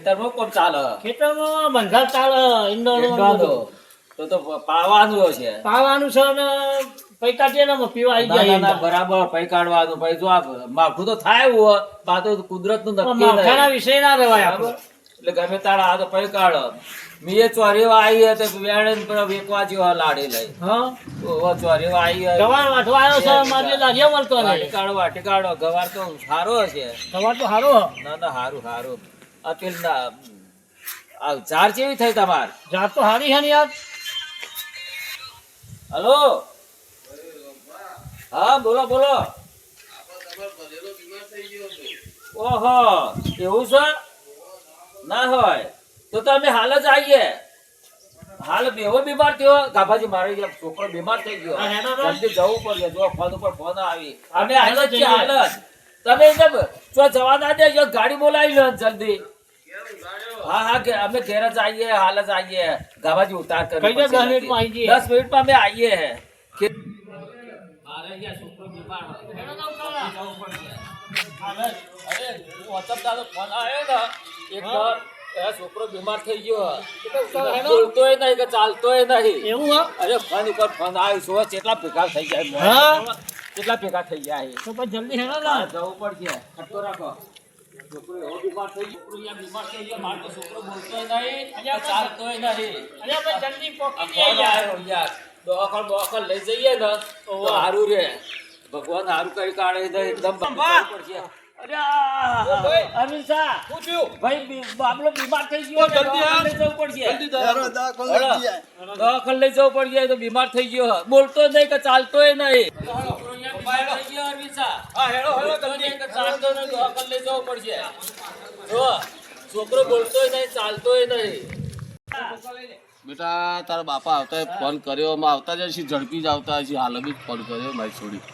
ખેતરમાં કોણ ચાલે? ખેતરમાં બંધાર ચાલે ઈંડોળનું તો તો પાવાનું છે પાવાનું છે ને પીવા આવી જાય બરાબર જો આ તો થાય એવું પા તો કુદરત નક્કી માવઠાના વિષય ના રહેવાય એટલે ગમે તારા આ તો પૈ મીએ ચોરીવા આવી હે તો વેણે ને પેલા વેકવા જેવા લાડી લઈ. હા? ચોરીવા આવી. ગવાર વાટવા આવ્યો છે મારે મળતો નહીં. ગવાર તો સારો છે ગવાર તો સારો ના ના હારું હારું. આ પેલ ના આ ઝાડ કેવી થઈ તમાર? જાત તો સારી હાની યાર હલો? હા બોલો બોલો. ઓહો એવું છે? ના હોય. તો તમે હાલ જ આવીએ. હાલ બેવો બીમાર થયો. ગાભાજી મારે છોકરો બીમાર થઈ ગયો. જલ્દી જવું પડશે જો ફોન ઉપર ફોન આવી. અમે હાલ જ હાલ જ. તમે એકદમ જો જવા ના દેજો ગાડી બોલાવી લો જલ્દી. હા હા કે અમે ઘેર જ આવીએ હાલ જ આવીએ ગાવાજી ઉતાર કરી કઈ દે, દસ મિનિટમાં આવી જઈએ. દસ મિનિટમાં અમે આવીએ હે કે- મારે અહીંયા છોકરો બીમાર હોય. જવું પડશે. અરે અરે, WhatsApp ફોન આવ્યો ને એક છોકરો બીમાર થઈ ગયો. ચાલતો નહીં કે ચાલતોય નહીં. એવું અરે ફોન ઉપર ફોન આવ્યો છો કેટલા ભેગા થઈ જાય હા? કેટલા ભેગા થઈ જાય તો પછી જલ્દી હેડો ને જવું પડશે. ખટકો રાખો. છોકરો એવો બીમાર થઈ ગયો. છોકરો બીમાર થઈ ગયો. મારો તો છોકરો બોલતોય નહીં. કે ચાલતોય નહીં. અરે આપણે જલ્દી આ જઈએ યાર. યાર? દવાખાન દવાખાન લઈ જઈએ ને તો રે. ભગવાન કરી કાઢે એકદમ પડશે. બીમાર થઈ ગયો છે, દવાખાને લઈ જવું પડશે. હલો. દવાખાને લઈ જવું પડશે તો બીમાર થઈ ગયો. બોલતો નહીં કે ચાલતોય નહીં. છોકરો. બોલતો લઈ જવું પડશે. જો, બોલતોય નહીં ચાલતોય નહીં. બેટા તારા બાપા આવતા ફોન કર્યો. અમે આવતા જ હશે ઝડપી જ આવતા હશે. હાલ બી ફોન કર્યો મારી છોડી.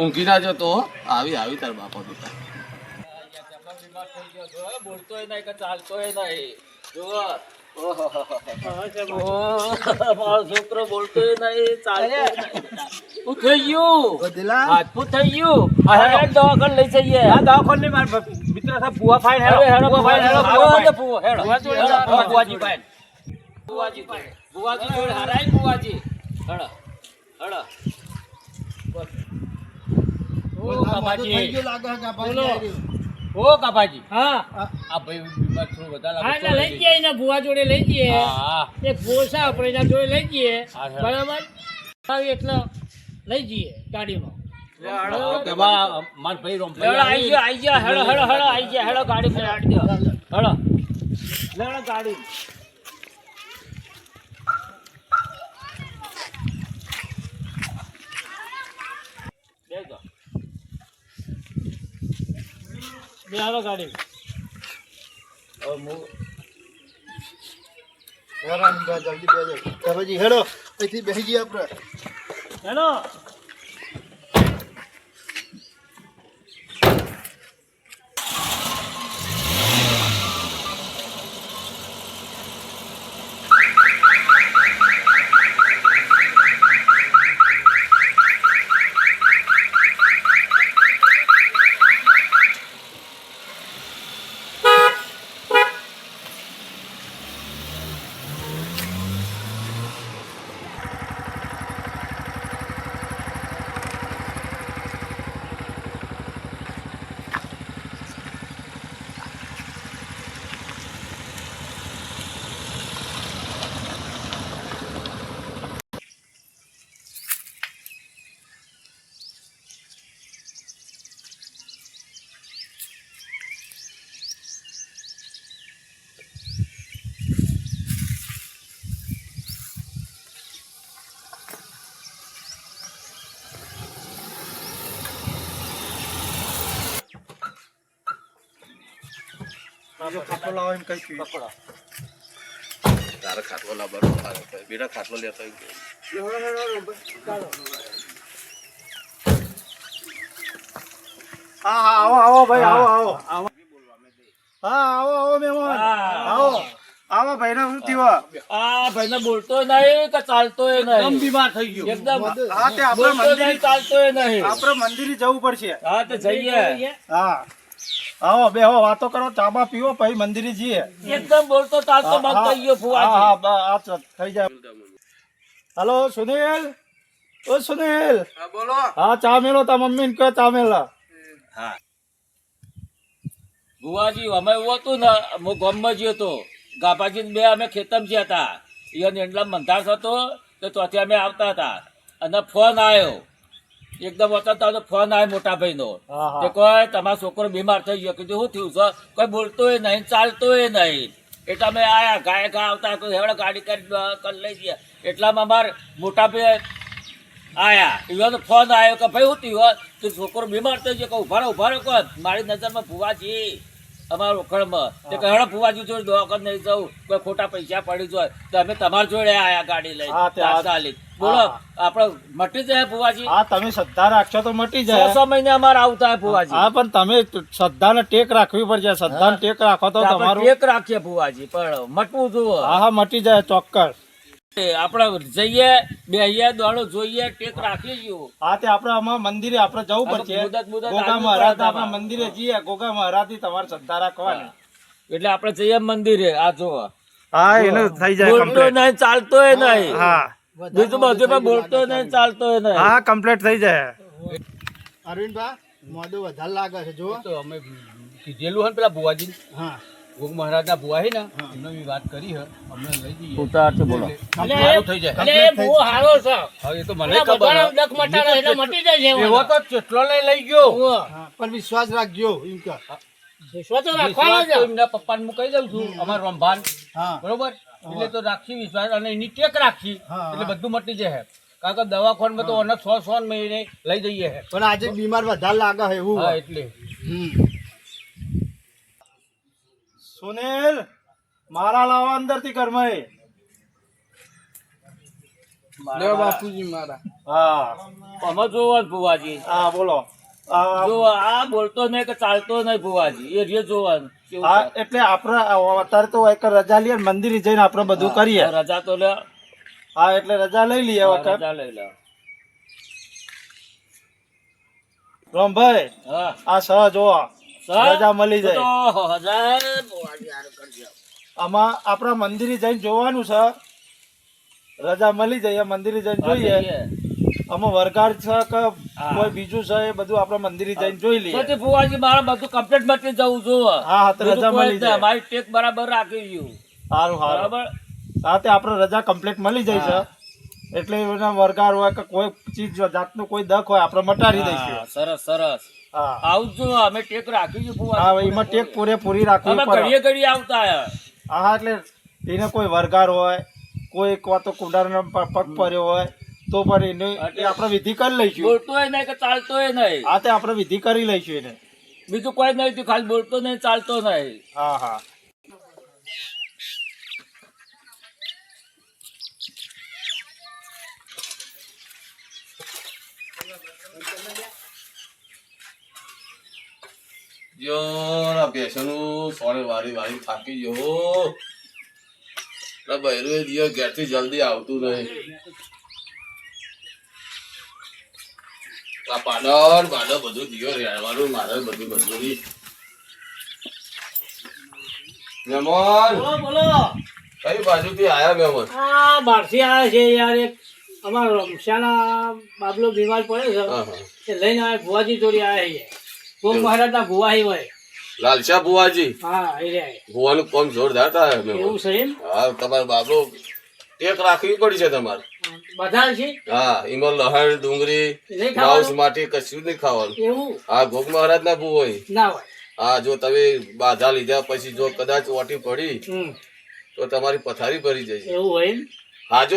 ઊંઘી ના જતો આવી આવી તારા બાપા બેટા જમા બીમાર થઈ ગયો જો બોલતોય નહીં કે ચાલતોય નહીં. જોવા ઓહો. મારો છોકરો બોલતોય નહીં ચાલતોય નહીં થઈ ગયું હાથપૂત થઈ ગયું આ હેડ લઈ જઈએ. દવાખાને મારા મિત્ર સાહેબ ભુવા ફાઈન હેડો. હેડો ફાઈન હેડો ફાઈન હેડો ફૂવો હેડો. ભુવા જોડે હેડો, હેડો, હેડો, ભુવાજી ફાઈન ભુવાજી જોડે. હરાય ભુવાજી. હેડો હેડો. ઓ કાપાજી ઓ કાપાજી હા. આ ભાઈ બીમાર થોડું વધારે હા એટલે લઈ જઈએ ને ભુવા જોડે લઈ જઈએ હા હા. એક પોસા આપણે એના જોડે લઈ જઈએ. બરાબર? એટલે લઈ જઈએ ગાડીમાં. માર ભાઈ રોમ હેડો આઈ ગયો આઈ. ગયો હેડો હેડો હેડો આઈ ગયો હેડો ગાડી પર આડી દો. હેડો લેડો ગાડી. બેહાડો ગાડી. હવે હું હેડો. અહીંથી બેસી જઈએ આપણે. やろう。હેલો ખાટલો લાવો એમ કઈ પકડો. તારે ખાટલો લાવવાનો બેટા ખાટલો લેતો આવી હા હા આવો આવો ભાઈ આવો આવો. હા આવો આવો મહેમાન. આવો. આવો ભાઈ ને શું થયું? આ ભાઈને બોલતો નહીં કે ચાલતો નહીં. બીમાર થઈ ગયો. એકદમ. હા તે મંદિર નહીં ચાલતો નહીં. આપણે મંદિર જવું પડશે. હા તો જઈએ. હા. આવો બેહો વાતો કરો ચાબા પીવો પછી મંદિરે જઈએ એકદમ બોલતો ચાલતો હા, બંધ થઈ ગયો હા, હા, આ થઈ જાય. હલો સુનિલ? ઓ સુનિલ? બોલો. હા ચા મેલો તા મમ્મી ને કહો ચા મેલા. ભુવાજી અમે એવું હતું ને હું ગામમાં જ્યો તો ગાભાજી ને બે અમે ખેતમ જ્યાં હતા. ઈવન એટલા મંધાસ હતો તો ત્યાંથી અમે આવતા હતા. અને ફોન આવ્યો એકદમ વચન તો ફોન આવે મોટા ભાઈનો હા, હા. કે કોઈ તમારો છોકરો બીમાર થઈ ગયો. કીધું શું થયું છે કોઈ બોલતોય નહીં ચાલતોય નહીં. એટલે અમે આયા ગાય ગા આવતા કોઈ હેવડે ગાડી કરી લઈ ગયા. એટલામાં અમાર મોટા ભાઈ આયા ઈવન ફોન આવ્યો કે ભાઈ શું થયું તો છોકરો બીમાર થઈ ગયો કે ઊભા ઊભા રહો કોણ? મારી નજરમાં ભુવાજી. અમારા ઓખળમાં તે કહે હેડો ભુવાજી જોડે દવાખાને નહીં જવું કોઈ ખોટા પૈસા પડી જાય તો અમે તમારા જોડે આયા ગાડી લઈ તાત્કાલિક બોલો હા. આપણે મટી જાય ભુવાજી? હા તમે શ્રદ્ધા રાખશો તો મટી જાય. છ મહિને અમારે આવતા હોય ભુવાજી. હા પણ તમે શ્રદ્ધાને ટેક રાખવી પડશે. શ્રદ્ધાને ટેક રાખો તો તમારું ટેક રાખીએ ભુવાજી પણ મટવું જુઓ. હા હા મટી જાય ચોક્કસ. આપણે જઈએ બેહીએ દોડો જોઈએ ટેક રાખી જઈએ હા તે આપણે આમાં મંદિરે આપણે જવું પડશે. ગોગા મહારાજ આપણે મંદિરે જઈએ ગોગા મહારાજથી તમારે શ્રદ્ધા રાખવાની. એટલે આપણે જઈએ મંદિરે આ જુઓ. હા એનું થઈ જાય નહીં ચાલતોય નહીં. હા. બીજું બધું પણ બોલતો નહીં ચાલતો નહીં. હા કમ્પ્લીટ થઈ જાય. અરવિંદભાઈ મોઢું વધારે લાગે છે જો તો અમે કીધેલું હોય ને પેલા બુવાજી હા. ગોગ મહારાજના ભુવા છે ને એમને બી વાત કરી હે. અમને લઈ જઈએ. ઉતારથી બોલો. થઈ જાય. એટલે એ બહુ છે. હવે એ તો મને ખબર હે. ડખ મટાડે એટલે મટી જાય એવો તો ચેટલો લઈ લઈ ગયો. પણ વિશ્વાસ રાખજો એમ કે વિશ્વાસ તો રાખવાનો વિશ્વાસ એમના પપ્પાને હું કહી દઉં છું અમાર રંભાન હા. બરોબર? એટલે તો રાખી વિશ્વાસ અને એની ટેક રાખી. એટલે બધું મટી જાય કારણ કે દવાખાનમાં તો અને સો સો મહિને લઈ જઈએ. હે પણ આજે બીમાર વધારે લાગે એવું. હા એટલે. સુનિલ મારા લાવા અંદરથી કરમાઈ બાપુજી મારા. હા. અમે જોવો ભુવાજી. હા બોલો. જો આ બોલતો નહીં કે ચાલતો નહીં ભુવાજી. એ રે જોવાનું. હા એટલે આપણે અત્યારે તો એક રજા લઈએ મંદિરે જઈને આપણે બધું કરીએ. રજા તો લે. હા એટલે રજા લઈ લઈએ રજા લઈ લે. રોમભાઈ આ સહ જોવો. રજા મળી જાય. આમાં આપણા મંદિરે જઈને જોવાનું છે. રજા મળી જાય મંદિરે જઈને જોઈએ. આમાં વરગાડ છે કે કોઈ બીજું છે એ બધું આપણે મંદિરે જઈને જોઈ લઈએ. પછી ફુવાજી મારે બધું કમ્પ્લીટ માટે જવું જો હા. હા રજા મળી જાય. મારી ટેક બરાબર રાખી ગયું સારું સારું બરાબર? હા તે આપણે રજા કમ્પ્લીટ મળી જાય છે. એટલે એના વરગાડ હોય કે કોઈ ચીજ જાતનું કોઈ દખ હોય આપણે મટાડી દઈશું. સરસ સરસ. હા. આવજો અમે ટેક રાખી ગયું હા એમાં ટેક પૂરેપૂરી રાખવી અમે પડે. ઘડીએ ઘડીએ આવતા હા એટલે એને કોઈ વરગાર હોય કોઈ કો તો કુંડારનો પગ પડ્યો હોય તો પણ એને એ આપણે વિધિ કરી લઈશું. બોલતોય નહીં કે ચાલતોય નહીં. હા તે આપણે વિધિ કરી લઈશું એને. બીજું કોઈ નહીં તું ખાલી બોલતો નહીં ચાલતો નહીં. હા હા. જો આ ભેંસોનું સોળે વારી વારી થાકી ગયો. બૈરું એ દિયો ઘેરથી જલ્દી આવતું નહીં. આ પાડર પાડર બધું દિયો રેડવાનું મારે બધું બધું મહેમાન બોલો બોલો. કઈ બાજુથી આયા મહેમાન આ બહારથી આવ્યા છે યાર એક અમારો રમશાના બાબલો બીમાર પડે છે. હા. લઈને આવે ભુવાજી જોડે આવ્યા છે. ગોગ મહારાજના ભુવાઈ હોય. લાલશા ભુવાજી? હા એ રે ભુવાનું કોમ જોરદાર થાય એવું છે એમ? હા તમારો બાબલો ટેક રાખવી પડી છે તમારે. છે? હા એમાં લહણ ડુંગળી માઉસ ખાવાનું કશું નહીં ખાવાનું. એવું? હા ગોગ મહારાજ ના હોય. ના હોય. હા જો તમે બાધા લીધા પછી જો કદાચ ઓટી પડી તો તમારી પથારી ભરી જશે. એવું હોય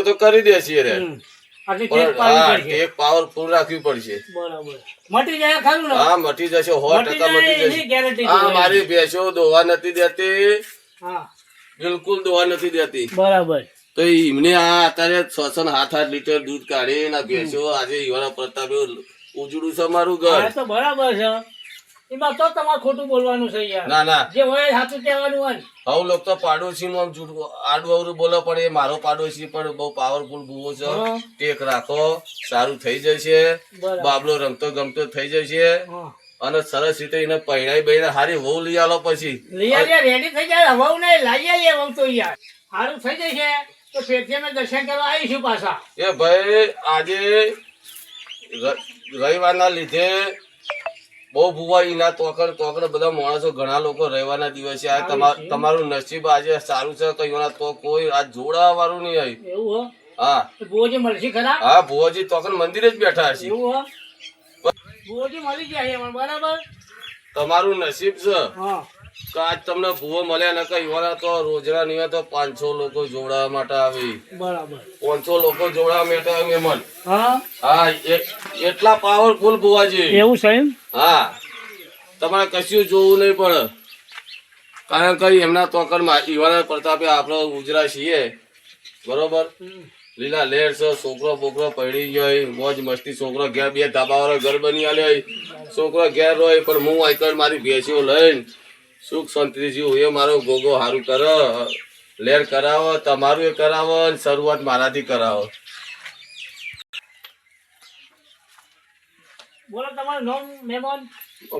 તો કરી દેશે રે. હમ. પાવર ફૂલ ટેક પાવરફુલ રાખવી પડશે. મટી જાય ખરું હા મટી જશે સો મટી ટકા મટી જશે. હા મારી ભેંસો દોવા નથી દેતી. બિલકુલ દોવા નથી દેતી. બરાબર. તો એમને આ અત્યારે છ છ સાત આઠ લીટર દૂધ કાઢી ના ભેંસો આજે યુવાના પ્રતાપે ઉજળું છે મારું ઘર. તો બરાબર છે. એમાં તો તમારે ખોટું બોલવાનું છે યાર. ના ના. જે હોય સાચું કહેવાનું હોય હવે લોકો તો પાડોશી માં આડું અવરું બોલે પણ એ મારો પાડોશી પણ બહુ પાવરફુલ બુવો છે. ટેક રાખો સારું થઈ જશે. બાબલો રમતો ગમતો થઈ જશે. અને સરસ રીતે એને પહેરાઈ બહેરાઈ હારી વહુ લઈ આલો પછી. લઈ રેડી થઈ જાય. વહુ ને લાવી આવીએ વહુ તો યાર. સારું થઈ જશે. તો ફેરથી દર્શન કરવા આવીશું પાછા. એ ભાઈ આજે રવિવારના લીધે બહુ ભુવાઈના તોકડ તોકડ બધા માણસો ઘણા લોકો રવિવારના દિવસે આ તમારું નસીબ આજે સારું છે કઈ તો કોઈ આ જોડા વાળું નહીં આવ્યું એવું હા? ભુવાજી મળશે ખરા? હા ભુવાજી તોકડ મંદિરે જ બેઠા છે એવું હો? મળી જાય બરાબર? તમારું નસીબ છે. હા. કે આજ તમને ભૂવો મળ્યા ન વાળા તો રોજના નહીં તો પાંચસો લોકો જોડાવા માટે આવી. બરાબર. પાંચસો લોકો જોડાવા માટે આવી મહેમાન હા? એટલા પાવરફુલ ભૂવાજી. એવું સાહેબ હા. તમારે કશું જોવું નહીં પડે કારણ કે એમના તોકરમાં યુવાના પ્રતાપે આપણે ઉજરા છીએ. બરોબર? લીલા લેર છે છોકરો બોકરો પડી ગયો મોજ મસ્તી છોકરો ઘેર બે ધાબા વાળો ઘર બની આલ્યો છોકરો ઘેર રોય પણ હું આઈકર મારી ભેંસીઓ લઈને સુખ શાંતિથી જીવું. એ મારો ગોગો સારું કરો. લેર કરાવો તમારું એ કરાવો અને શરૂઆત મારાથી કરાવો. બોલો તમારું નામ મહેમાન?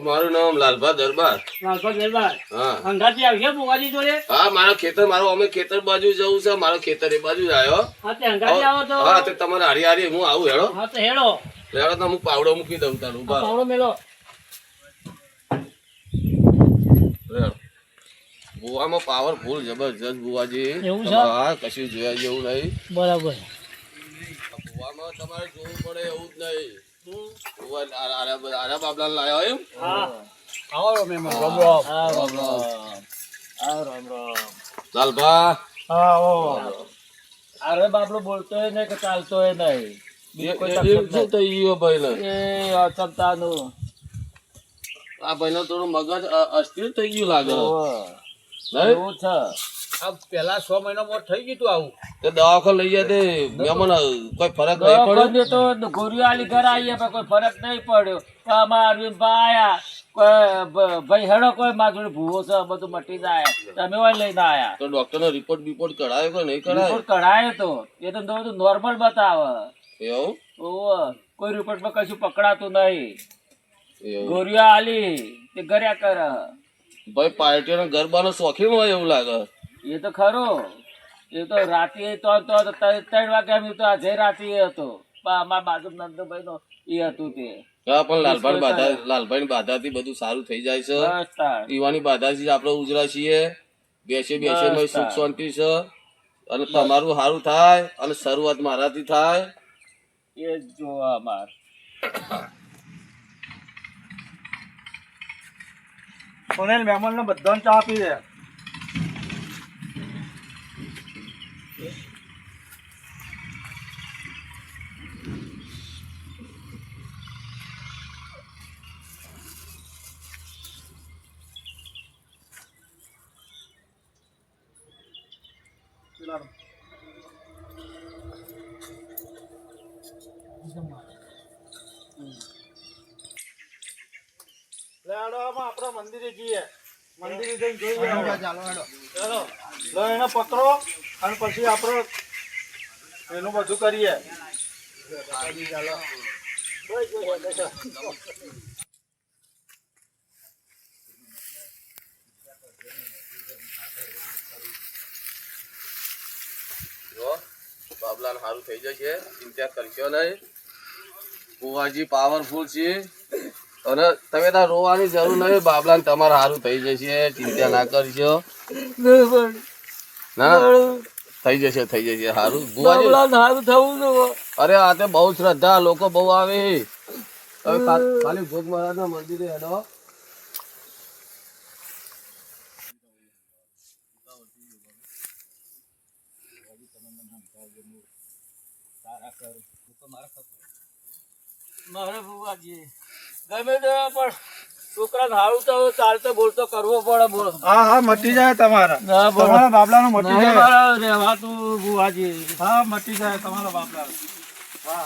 મારું નામ લાલભા દરબાર. હા. અંગાથી આવશે બોવાજી જોડે? હા મારો ખેતર મારો અમે ખેતર બાજુ જવું છે મારો ખેતર એ બાજુ જ આવ્યો. હા તે અંગાથી આવો તો. હા તો તમારે હારી હારી હું આવું હેડો હા તો હેડો હેડો તો હું પાવડો મૂકી દઉં તારું પાવડો મેલો બુવામાં પાવરફુલ જબરજસ્ત બુવાજી. એવું છે? હા કશું જોયા જેવું નહીં. બરાબર. બુવામાં તમારે જોવું પડે એવું જ નહીં. બુવા આરા- આરા બધા- બાબલા લાયો એમ? હા. આવો મહેમાન રામ. રામ. રામ રામ. હા. રામ રામ. લાલભા હા આવો. અરે બાપડો બોલતોય નહીં કે ચાલતોય નહીં. કોઈ એ- તકલીફ ગયું એ અચમતાનું આ ભાઈને થોડું મગજ અસ્થિર થઈ ગયું લાગે. એવું છે? પેલા છ મહિનામાં થઈ ગયું તું આવું. તે લઈ જાય તે કોઈ ફરક નહીં પડ્યો તો ગોરીઓ ઘર આવીએ પણ કોઈ ફરક નહીં પડ્યો. પણ અમારા અરવિંદભાઈ આયા. ભાઈ હેડો કોઈ મારા જોડે ભૂવો છે બધું મટી જાય. તમે હોય લઈને આયા. તો ડોક્ટર નો રિપોર્ટ બિપોર્ટ કઢાયો કે નહીં કઢાયો? રિપોર્ટ કઢાયો તો. એ તો નોર્મલ બતાવે. એવું. કોઈ રિપોર્ટમાં કશું પકડાતું નહીં. ગોરીઓ આલી તે કર્યા કર. ભાઈ પાર્ટીનો ગરબાનો શોખીન હોય એવું લાગે. એ તો ખરો. એ તો રાતે તો તો ત્રણ વાગે અમે તો આજે રાતે હતો. પણ અમારા બાજુ નંદભાઈ નો એ હતું તે. હા પણ લાલભાઈ બાધા લાલભાઈ બાધાથી બધું સારું થઈ જાય છે. પીવાની બાધાથી આપણે ઉજરા છીએ. બેસે બેસે બસ સુખ શાંતિ છે. અને તમારું સારું થાય અને શરૂઆત મારાથી થાય. એ જોવા અમાર સુનેલ મહેમાનને બધાને ચા આપી દે. લે હેડો આમાં આપણે મંદિરે જઈએ. મંદિરે જઈને જોઈએ ચાલો. લો એને પકડો અને પછી આપણે એનું બધું કરીએ. જો બાબલાને સારું થઈ જશે. ચિંતા કરશો નહીં. કુવાજી પાવરફુલ છે. અને તમે ત્યાં રોવાની જરૂર નહીં બાબલા તમારે સારું થઈ જશે ચિંતા ના કરજો ના થઈ જશે થઈ જશે સારું સારું થવું અરે આ તે બહુ શ્રદ્ધા લોકો બહુ આવે. હવે ખાલી ભોગ મહારાજના મંદિરે હેડો. મારા ભુવાજી ગમે તે પણ છોકરા સારું તો ચાલતો બોલતો કરવો પડે બોલો. હા હા મટી જાય તમારા. તમારા બાબલાનું મટી જાય. મારે રહેવાતું ભુવાજી હા મટી જાય તમારા હા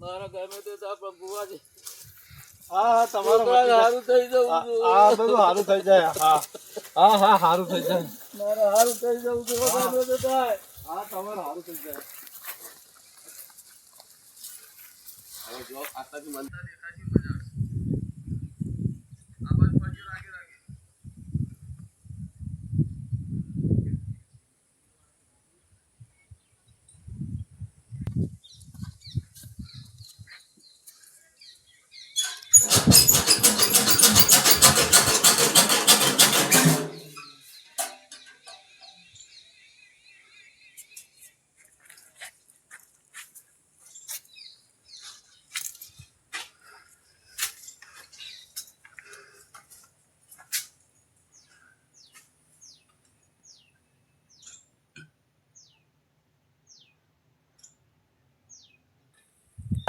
મારા ગમે તે તો આપણે ભુવાજી હા હા તમારું સારું હારું થઈ જવું જાય. હા હા, બધું સારું થઈ જાય હા હા હા સારું થઈ જાય મારે હારું થઈ જવું છું. હા તમારું સારું થઈ જાય હવે જો આટલાથી મનતા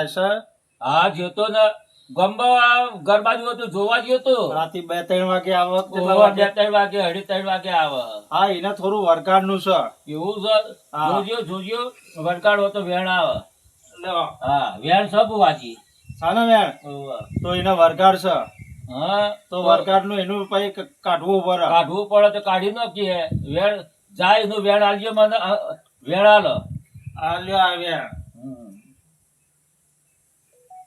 સર હા ને. ગંબા જોવા ગયો તો. રાતે બે ત્રણ વાગે આવો બે ત્રણ વાગે? અઢી ત્રણ વાગે આવે. હા એને થોડું વરગાડનું છે. એવું છે? હા. જોજો જોજો. વરકાડો તો વેણ આવે. હા. વેણ સબ વાજી સાને બેન તો એને વરગાડ છે. હા તો વરગાડનું એનું પછી કાઢવું પડે. કાઢવું પડે તો કાઢી નાખીએ. વેણ જાય એનું વેણ આલજો મને વેણ આલો. આ લ્યો આવ્યા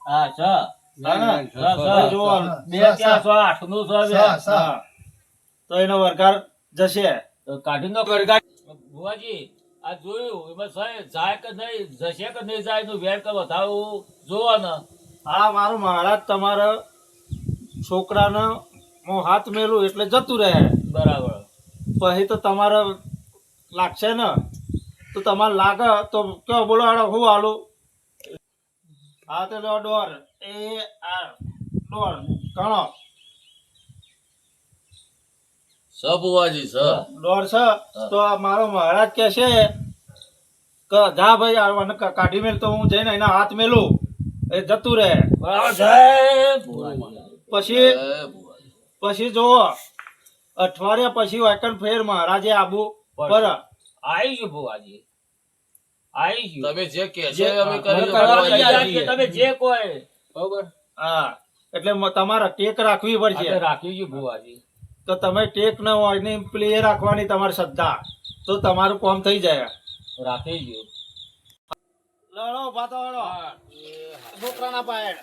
હા છ. બે આઠનું તો એનો વરગાડ જશે. કાઢી નો બુવાજી આ જોયું? એમાં સાહેબ જાય કે નહીં જશે કે નહીં જાય નું વેર કે વધારવું જોવો ને હા મારું મહારાજ તમારા છોકરાને હું હાથ મેલું એટલે જતું રહે. બરાબર. પછી તો તમારે લાગશે ને? તો તમારે લાગે તો કયો બોલો હાડો હું હાલું? હા તો લો ડોર એ આ ડોર ગણો સ બુવાજી સ ડોર છે. તો મારો મહારાજ કે છે કે જા ભાઈ આ કાઢી મેલ તો હું જઈને એના હાથ મેલું. એ જતું રહે. પછી પછી જો અઠવાડિયા પછી વાકણ ફેર મહારાજે આબુ પર. આવી ગયું ભુવાજી. આઈ ગયું. તમે જે કે છે જે- અમે કરી. તમે જે કોઈ બરોબર? હા એટલે તમારે ટેક રાખવી પડશે. રાખવી રાખી ગયું ભુવાજી. તો તમે ટેક ન હોય ને પેલી એ રાખવાની તમારી શ્રદ્ધા. તો તમારું કામ થઈ જાય. રાખી ગયું લડો ભાતો લડો. છોકરાના પાયે.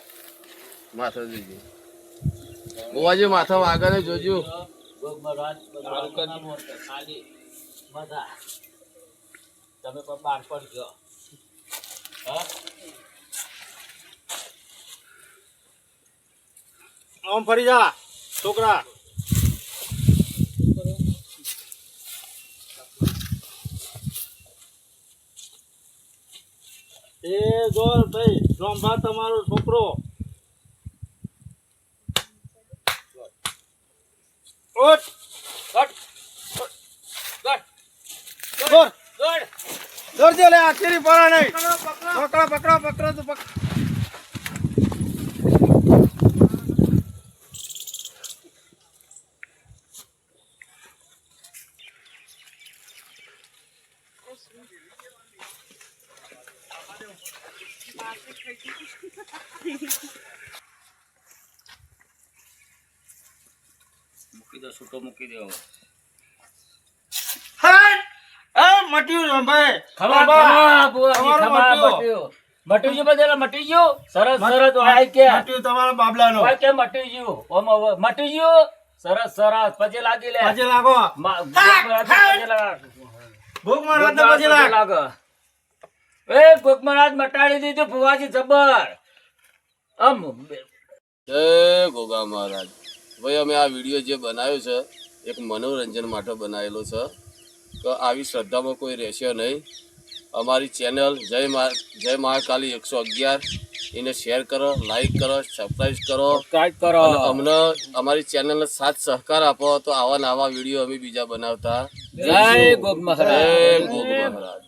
માથા જોજો. બુવાજી માથા વાગે જોજો ભગવાનના ખાલી. બધા તમે પણ બહાર હા? આમ ફરી જા, છોકરા. એ જો ભાઈ રોંભા તમારો છોકરો. ઓટ કટ કટ દોર દોડ. દોર જે લે આખરી પરા નહીં. પકડો પકડો પકડો તો, પકડો. મૂકી દો, છૂટો મૂકી દો હાય એ મટ્યું રોંભાઈ ખમા રોંભા. ખમા બુવાજી તમારો ખમા મટ્યો. મટ્યું મટી ગયું બધેલા મટી ગયું? સરસ સરસ આય કે. મટ્યું તમારા બાબલાનો. આય કે મટી ગયું? ઓમ મટી ગયું? સરસ સરસ. પછી લાગી લે. આજે લાગો. મા- ગોગમરાજ પછી લાગ. ભૂખ મારો ગોગમરાજ પછી લાગ. લાગ. એ ગોગમરાજ મટાડી દીધું ફુવાજી જબર. આમ જય ગોગા મહારાજ. ભાઈ અમે આ વીડિયો જે બનાવ્યો છે એક મનોરંજન માટે બનાવેલો છે. કે આવી શ્રદ્ધામાં કોઈ રહેશે નહીં. અમારી ચેનલ જય મા જય મહાકાલી એકસો અગિયાર. એને શેર કરો લાઈક કરો સબસ્ક્રાઈબ કરો. કરો. અમને અમારી ચેનલને સાથ સહકાર આપો તો આવા નવા વીડિયો અમે બીજા બનાવતા. જય ગોગ જય ગોગ મહારાજ.